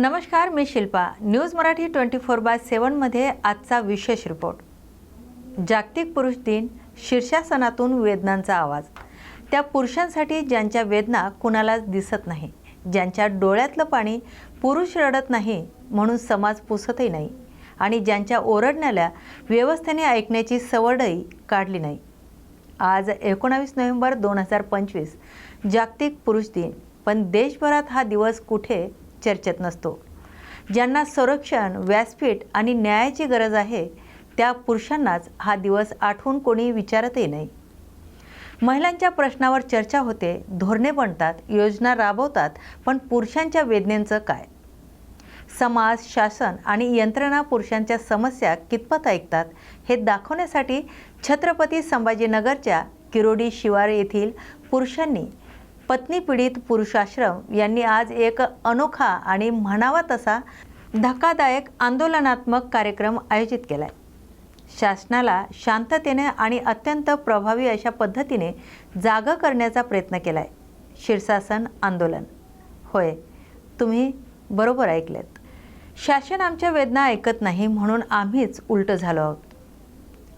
नमस्कार मी Shilpa. News Marathi twenty four by सेवनमध्ये आजचा विशेष रिपोर्ट. जागतिक पुरुष दिन शीर्षासनातून वेदनांचा आवाज. त्या पुरुषांसाठी ज्यांच्या वेदना कुणालाच दिसत नाही ज्यांच्या डोळ्यातलं पाणी पुरुष रडत नाही म्हणून समाज पुसतही नाही आणि ज्यांच्या ओरडण्याला व्यवस्थेने ऐकण्याची सवडही काढली नाही. आज एकोणावीस नोव्हेंबर दोन हजार पंचवीस जागतिक पुरुष दिन. पण देशभरात हा दिवस कुठे चर्चेत नसतो. ज्यांना संरक्षण व्यासपीठ आणि न्यायाची गरज आहे त्या पुरुषांनाच हा दिवस आठवून कोणी विचारतही नाही. महिलांच्या प्रश्नावर चर्चा होते धोरणे बनतात योजना राबवतात पण पुरुषांच्या वेदनेचं काय? समाज शासन आणि यंत्रणा पुरुषांच्या समस्या कितपत ऐकतात हे दाखवण्यासाठी छत्रपती संभाजीनगरच्या किरोडी शिवार येथील पुरुषांनी पत्नी पीडित पुरुषाश्रम यांनी आज एक अनोखा आणि म्हणावा तसा धक्कादायक आंदोलनात्मक कार्यक्रम आयोजित केला आहे शासनाला शांततेने आणि अत्यंत प्रभावी अशा पद्धतीने जागं करण्याचा प्रयत्न केला आहे शीर्षासन आंदोलन. होय तुम्ही बरोबर ऐकलेत. शासन आमच्या वेदना ऐकत नाही म्हणून आम्हीच उलटं झालो आहोत.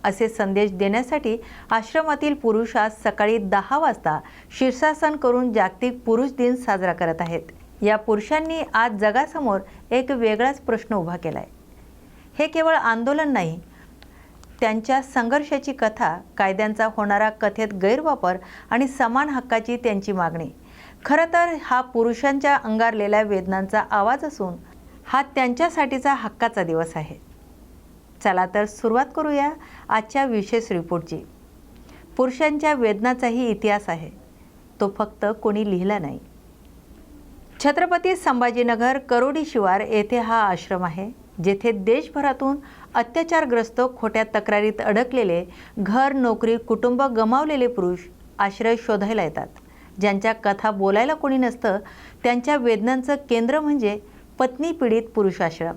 असे संदेश देण्यासाठी आश्रमातील पुरुष आज सकाळी दहा वाजता शीर्षासन करून जागतिक पुरुष दिन साजरा करत आहेत. या पुरुषांनी आज जगासमोर एक वेगळाच प्रश्न उभा केला आहे हे केवळ आंदोलन नाही त्यांच्या संघर्षाची कथा कायद्यांचा होणारा कथेत गैरवापर आणि समान हक्काची त्यांची मागणी. खरं तर हा पुरुषांच्या अंगारलेल्या वेदनांचा आवाज असून हा त्यांच्यासाठीचा हक्काचा दिवस आहे. चला तर सुरुवात करूया आजच्या विशेष रिपोर्टची. पुरुषांच्या वेदनाचाही इतिहास आहे. तो फक्त कोणी लिहिला नाही. छत्रपती संभाजीनगर करोडी शिवार येथे हा आश्रम आहे जेथे देशभरातून अत्याचारग्रस्त खोट्या तक्रारीत अडकलेले घर नोकरी कुटुंब गमावलेले पुरुष आश्रय शोधायला येतात. ज्यांच्या कथा बोलायला कोणी नसतं त्यांच्या वेदनांचं केंद्र म्हणजे पत्नी पीडित पुरुषाश्रम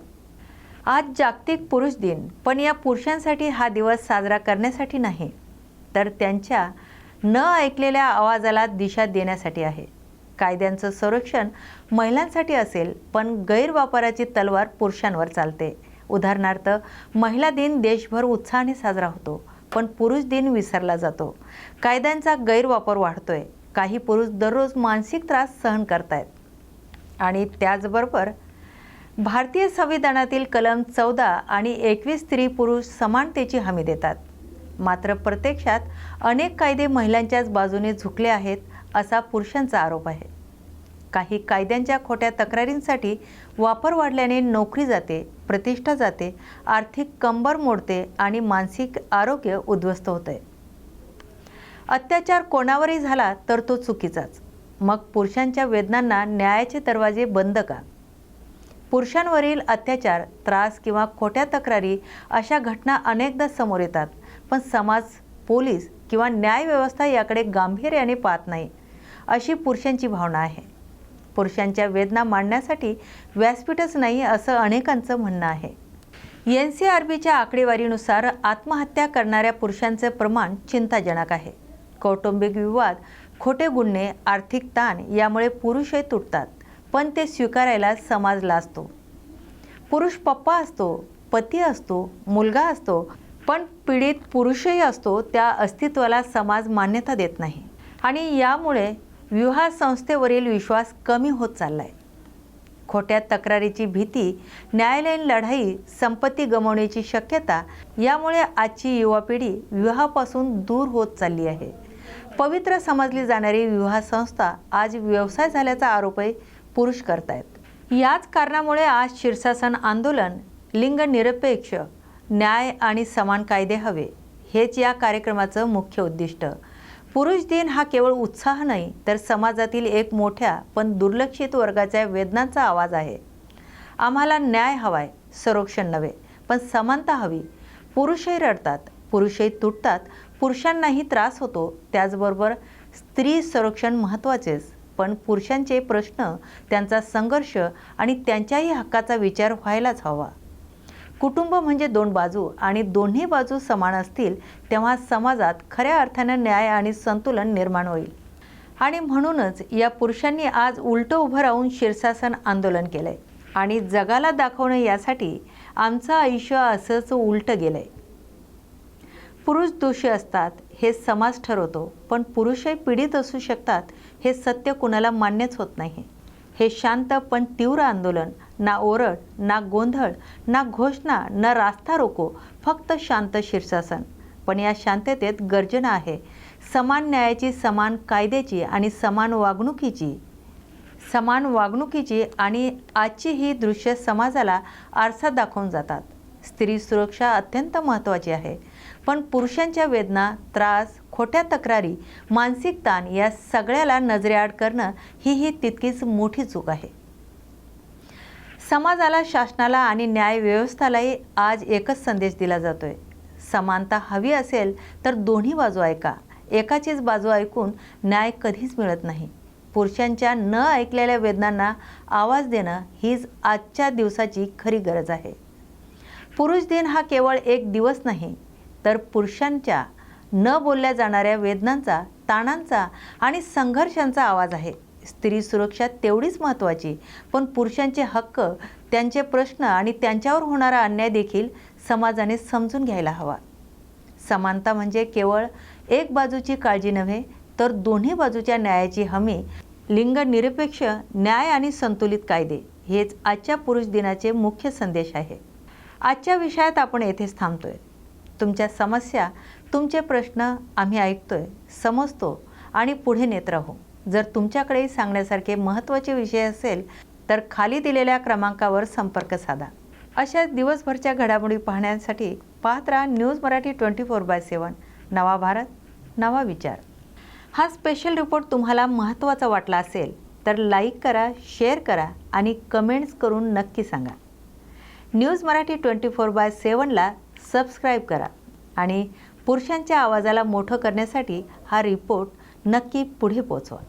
आज जागतिक पुरुष दिन पण या पुरुषांसाठी हा दिवस साजरा करण्यासाठी नाही. तर त्यांच्या न ऐकलेल्या आवाजाला दिशा देण्यासाठी आहे. कायद्यांचं संरक्षण महिलांसाठी असेल पण गैरवापराची तलवार पुरुषांवर चालते. उदाहरणार्थ महिला दिन देशभर उत्साहाने साजरा होतो पण पुरुष दिन विसरला जातो. कायद्यांचा गैरवापर वाढतोय. काही पुरुष दररोज मानसिक त्रास सहन करतायत. आणि त्याचबरोबर भारतीय संविधानातील कलम चौदा आणि एकवीस स्त्री पुरुष समानतेची हमी देतात. मात्र प्रत्यक्षात अनेक कायदे महिलांच्याच बाजूने झुकले आहेत असा पुरुषांचा आरोप आहे. काही कायद्यांच्या खोट्या तक्रारींसाठी वापर वाढल्याने नोकरी जाते प्रतिष्ठा जाते आर्थिक कंबर मोडते आणि मानसिक आरोग्य उद्ध्वस्त होते. अत्याचार कोणावरही झाला तर तो चुकीचाच. मग पुरुषांच्या वेदनांना न्यायाचे दरवाजे बंद का? पुरुषांवरील अत्याचार त्रास किंवा खोट्या तक्रारी अशा घटना अनेकदा समोर येतात. पण समाज पोलीस किंवा न्यायव्यवस्था याकडे गांभीर्याने पाहत नाही अशी पुरुषांची भावना आहे. पुरुषांच्या वेदना मांडण्यासाठी व्यासपीठच नाही असं अनेकांचं म्हणणं आहे. एन सी आर बीच्या आकडेवारीनुसार आत्महत्या करणाऱ्या पुरुषांचे प्रमाण चिंताजनक आहे. कौटुंबिक विवाद खोटे गुन्हे आर्थिक ताण यामुळे पुरुषही तुटतात. पण ते स्वीकारायला समाज लाजतो पुरुष पप्पा असतो पती असतो मुलगा असतो पण पीडित पुरुषही असतो त्या अस्तित्वाला समाज मान्यता देत नाही. आणि यामुळे विवाह संस्थेवरील विश्वास कमी होत चाललाय. खोट्या तक्रारीची भीती न्यायालयीन लढाई संपत्ती गमावण्याची शक्यता यामुळे आजची युवा पिढी विवाहापासून दूर होत चालली आहे. पवित्र समजली जाणारी विवाह संस्था आज व्यवसाय झाल्याचा आरोपही पुरुष करतायत. याच कारणामुळे आज शीर्षासन आंदोलन लिंगनिरपेक्ष न्याय आणि समान कायदे हवे हेच या कार्यक्रमाचं मुख्य उद्दिष्ट. पुरुष दिन हा केवळ उत्साह नाही तर समाजातील एक मोठ्या पण दुर्लक्षित वर्गाच्या वेदनांचा आवाज आहे. आम्हाला न्याय हवाय संरक्षण नव्हे पण समानता हवी. पुरुषही रडतात पुरुषही तुटतात पुरुषांनाही त्रास होतो त्याचबरोबर स्त्री संरक्षण महत्त्वाचेच. पण पुरुषांचे प्रश्न त्यांचा संघर्ष आणि त्यांच्याही हक्काचा विचार व्हायलाच हवा. कुटुंब म्हणजे दोन बाजू आणि दोन्ही बाजू समान असतील तेव्हा समाजात खऱ्या अर्थानं न्याय आणि संतुलन निर्माण होईल. आणि म्हणूनच या पुरुषांनी आज उलटं उभं राहून शीर्षासन आंदोलन केलंय. आणि जगाला दाखवणं यासाठी आमचं आयुष्य असंच उलटं गेलं आहे पुरुष दोषी असतात हे समाज ठरवतो. पण पुरुषही पीडित असू शकतात हे सत्य कुणाला मान्यच होत नाही. हे शांत पण तीव्र आंदोलन ना ओरड ना गोंधळ ना घोषणा ना रास्ता रोको फक्त शांत शीर्षासन. पण या शांततेत गर्जना आहे. समान न्यायाची समान कायद्याची आणि समान वागणुकीची. समान वागणुकीची आणि आजची ही दृश्य समाजाला आरसा दाखवून जातात. स्त्री सुरक्षा अत्यंत महत्त्वाची आहे. पण पुरुषांच्या वेदना त्रास खोट्या तक्रारी मानसिक ताण या सगळ्याला नजरेआड करणं ही ही तितकीच मोठी चूक आहे. समाजाला शासनाला आणि न्यायव्यवस्थालाही आज एकच संदेश दिला जातोय. समानता हवी असेल तर दोन्ही बाजू ऐका. एकाचीच बाजू ऐकून न्याय कधीच मिळत नाही. पुरुषांच्या न ऐकलेल्या वेदनांना आवाज देणं हीच आजच्या दिवसाची खरी गरज आहे. पुरुष दिन हा केवळ एक दिवस नाही तर पुरुषांच्या न बोलल्या जाणाऱ्या वेदनांचा ताणांचा आणि संघर्षांचा आवाज आहे. स्त्री सुरक्षा तेवढीच महत्त्वाची पण पुरुषांचे हक्क त्यांचे प्रश्न आणि त्यांच्यावर होणारा अन्याय देखील समाजाने समजून घ्यायला हवा. समानता म्हणजे केवळ एक बाजूची काळजी नव्हे तर दोन्ही बाजूच्या न्यायाची हमी लिंगनिरपेक्ष न्याय आणि संतुलित कायदे हेच आजच्या पुरुष दिनाचे मुख्य संदेश आहे. आजच्या विषयात आपण येथेच थांबतोय. तुमच्या समस्या तुमचे प्रश्न आम्ही ऐकतोय समजतो आणि पुढे नेत राहू. जर तुमच्याकडेही सांगण्यासारखे महत्त्वाचे विषय असेल तर खाली दिलेल्या क्रमांकावर संपर्क साधा. अशा दिवसभरच्या घडामोडी पाहण्यासाठी पाहत राहा news Marathi twenty four by seven. नवा भारत नवा विचार. हा स्पेशल रिपोर्ट तुम्हाला महत्त्वाचा वाटला असेल तर लाईक करा शेअर करा आणि कमेंट्स करून नक्की सांगा. News Marathi twenty four by सेवनला subscribe करा आणि पुरुषांच्या आवाजाला मोठं करण्यासाठी हा रिपोर्ट नक्की पुढे पोचवा.